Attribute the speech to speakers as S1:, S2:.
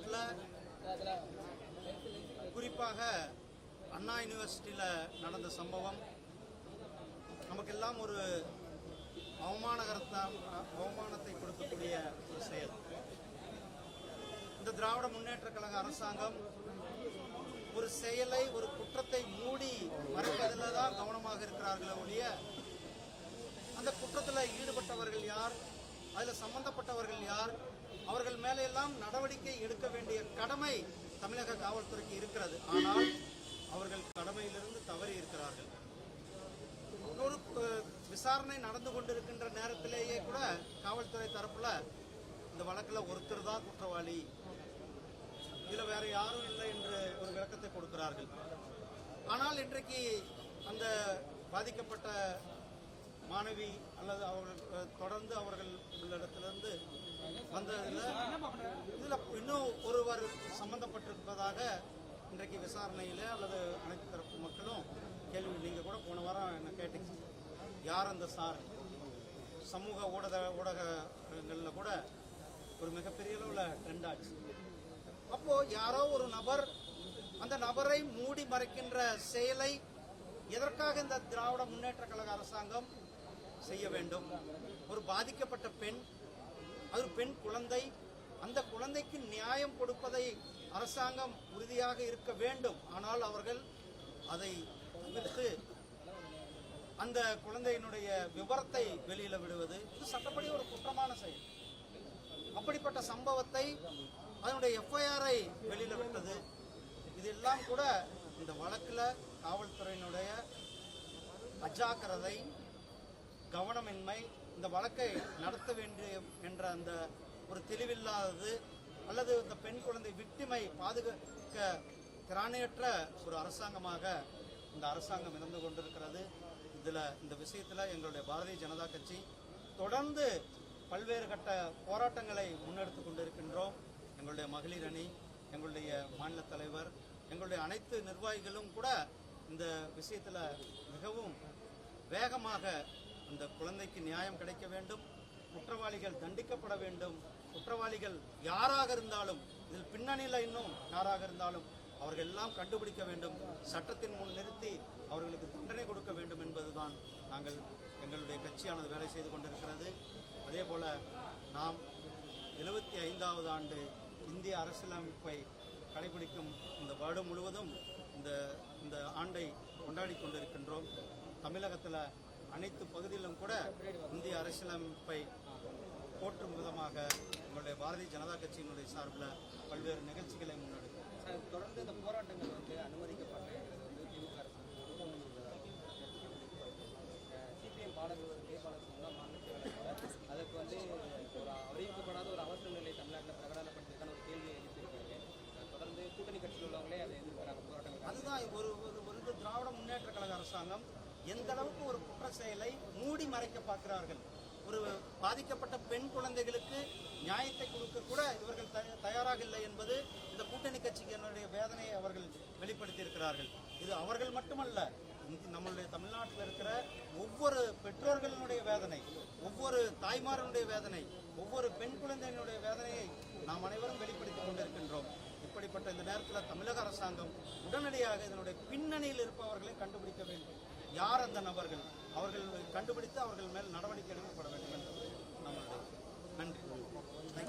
S1: தமிழ்நாட்டில் குறிப்பாக அண்ணா யூனிவர்சிட்டியில் நடந்த சம்பவம். நமக்கெல்லாம் ஒரு அவமானகரத்தான் அவமானத்தை கொடுக்கக்கூடிய ஒரு செயல். இந்த திராவிட முன்னேற்ற கழக அரசாங்கம் ஒரு செயலை ஒரு குற்றத்தை மூடி மறைப்பதில் தான் கவனமாக இருக்கிறார்களே ஒழிய அந்த குற்றத்தில் ஈடுபட்டவர்கள் யார்? அதில் சம்பந்தப்பட்டவர்கள் யார்? அவர்கள் மேலெல்லாம் நடவடிக்கை எடுக்க வேண்டிய கடமை தமிழக காவல்துறைக்கு இருக்கிறது. ஆனால் அவர்கள் கடமையிலிருந்து தவறி இருக்கிறார்கள். ஒரு விசாரணை நடந்து கொண்டிருக்கின்ற நேரத்திலேயே கூட காவல்துறை தரப்புல இந்த வழக்கில் ஒருத்தர் தான் குற்றவாளி. இதுல வேற யாரும் இல்லை என்று ஒரு விளக்கத்தை கொடுக்கிறார்கள். ஆனால் இன்றைக்கு அந்த பாதிக்கப்பட்ட மாணவி அல்லது அவர்கள் தொடர்ந்து அவர்கள் உள்ளிடத்திலிருந்து வந்ததில் இதில் இன்னும் ஒருவர் சம்பந்தப்பட்டிருப்பதாக இன்றைக்கு விசாரணையில் அல்லது அனைத்து தரப்பு மக்களும் கேள்வி நீங்கள் கூட போன வாரம் என்ன கேட்டீங்க. யார் அந்த சார்? சமூக ஊடக ஊடகங்களில் கூட ஒரு மிகப்பெரிய அளவில் ட்ரெண்ட் ஆச்சு. அப்போது யாரோ ஒரு நபர் அந்த நபரை மூடி மறைக்கின்ற செயலை எதற்காக இந்த திராவிட முன்னேற்ற கழக அரசாங்கம் செய்ய வேண்டும். ஒரு பாதிக்கப்பட்ட பெண் அது ஒரு பெண் குழந்தை அந்த குழந்தைக்கு நியாயம் கொடுப்பதை அரசாங்கம் உறுதியாக இருக்க வேண்டும். ஆனால் அவர்கள் அதை தவிர்த்து அந்த குழந்தையினுடைய விவரத்தை வெளியில விடுவது இது சட்டப்படி ஒரு குற்றமான செயல். அப்படிப்பட்ட சம்பவத்தை அதனுடைய எஃப்ஐஆரை வெளியில விட்டது. இதெல்லாம் கூட இந்த வழக்கில் காவல்துறையினுடைய அஜாக்கிரதை கவனமின்மை இந்த வழக்கை நடத்த வேண்டும் என்ற அந்த ஒரு தெளிவில்லாதது அல்லது இந்த பெண் குழந்தை விக்டிமை பாதுகாக்க திராணையற்ற ஒரு அரசாங்கமாக இந்த அரசாங்கம் இருந்து கொண்டிருக்கிறது. இதில் இந்த விஷயத்தில் எங்களுடைய பாரதிய ஜனதா கட்சி தொடர்ந்து பல்வேறு கட்ட போராட்டங்களை முன்னெடுத்து கொண்டிருக்கின்றோம். எங்களுடைய மகளிர் அணி எங்களுடைய மாநில தலைவர் எங்களுடைய அனைத்து நிர்வாகிகளும் கூட இந்த விஷயத்தில் மிகவும் வேகமாக அந்த குழந்தைக்கு நியாயம் கிடைக்க வேண்டும் குற்றவாளிகள் தண்டிக்கப்பட வேண்டும். குற்றவாளிகள் யாராக இருந்தாலும் இதில் பின்னணியில் இன்னும் யாராக இருந்தாலும் அவர்கள் எல்லாம் கண்டுபிடிக்க வேண்டும். சட்டத்தின் முன் நிறுத்தி அவர்களுக்கு தண்டனை கொடுக்க வேண்டும் என்பதுதான் நாங்கள் எங்களுடைய கட்சியானது வேலை செய்து கொண்டிருக்கிறது. அதே போல நாம் எழுபத்தி ஐந்தாவது ஆண்டு இந்திய அரசியலமைப்பை கடைபிடிக்கும் இந்த வருடம் முழுவதும் இந்த இந்த ஆண்டை கொண்டாடி கொண்டிருக்கின்றோம். தமிழகத்தில் அனைத்து பகுதியிலும் கூட இந்திய அரசியலமைப்பை போற்றும் விதமாக எங்களுடைய பாரதிய ஜனதா கட்சியினுடைய சார்பில் பல்வேறு நிகழ்ச்சிகளை முன்னெடுக்கும்
S2: தொடர்ந்து இந்த போராட்டங்கள் வந்து அனுமதிக்கப்பட்டது வந்து திமுக அரசு சிபிஎம் பாடல்கள் தேர்வாளர் முன்னாள் மாநில செயலாளர் கூட அதற்கு வந்து ஒரு அறிவிக்கப்படாத ஒரு அவசர நிலை தமிழ்நாட்டில் பிரகடனப்படுத்திருக்கான ஒரு கேள்வியை எழுப்பியிருக்காங்க தொடர்ந்து கூட்டணி கட்சியில் உள்ளவங்களே அதை எதிர்க்கிறாங்க போராட்டங்கள்
S1: அதுதான் ஒரு ஒரு ஒரு இது திராவிட முன்னேற்ற கழக அரசாங்கம் எந்த அளவுக்கு ஒரு குற்ற செயலை மூடி மறைக்க பார்க்கிறார்கள்? ஒரு பாதிக்கப்பட்ட பெண் குழந்தைகளுக்கு நியாயத்தை கொடுக்க கூட இவர்கள் தயாராக இல்லை என்பது இந்த கூட்டணி கட்சிக்கு என்னுடைய வேதனையை அவர்கள் வெளிப்படுத்தி இருக்கிறார்கள் இது அவர்கள் மட்டுமல்ல நம்மளுடைய தமிழ்நாட்டில் இருக்கிற ஒவ்வொரு பெற்றோர்களினுடைய வேதனை ஒவ்வொரு தாய்மாரனுடைய வேதனை ஒவ்வொரு பெண் குழந்தையினுடைய வேதனையை நாம் அனைவரும் வெளிப்படுத்திக் கொண்டிருக்கின்றோம். இப்படிப்பட்ட இந்த நேரத்தில் தமிழக அரசாங்கம் உடனடியாக இதனுடைய பின்னணியில் இருப்பவர்களை கண்டுபிடிக்க வேண்டும். யார் அந்த நபர்கள்? அவர்கள் கண்டுபிடித்து அவர்கள் மேல் நடவடிக்கை எடுக்கப்பட வேண்டும் என்பது நம்மளுடைய நன்றி.